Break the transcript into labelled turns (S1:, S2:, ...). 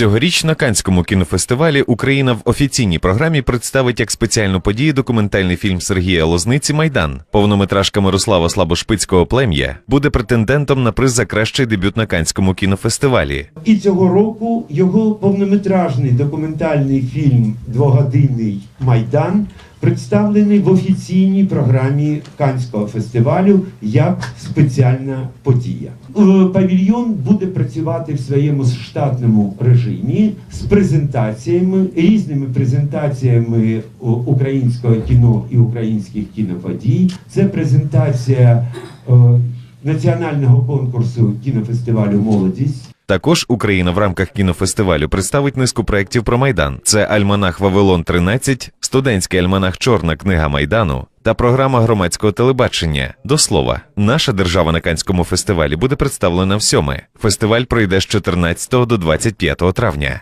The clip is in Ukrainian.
S1: Цьогоріч на Канському кінофестивалі Україна в офіційній програмі представить як спеціальну подію документальний фільм Сергія Лозниці Майдан. Повнометражка Мирослава Слабошпицького плем'я буде претендентом на приз за кращий дебют на Канському кінофестивалі.
S2: І цього року його повнометражний документальний фільм Двогодинний Майдан представлений в офіційній програмі Канського фестивалю як спеціальна подія. Е, Павільйон буде працювати в своєму штатному режимі з презентаціями, різними презентаціями українського кіно і українських кіноподій. Це презентація е, національного конкурсу кінофестивалю Молодість.
S1: Також Україна в рамках кінофестивалю представить низку проєктів про Майдан. Це Альманах Вавилон 13, студентський альманах Чорна книга Майдану та програма громадського телебачення. До слова, наша держава на Канському фестивалі буде представлена всьоме. Фестиваль пройде з 14 до 25 травня.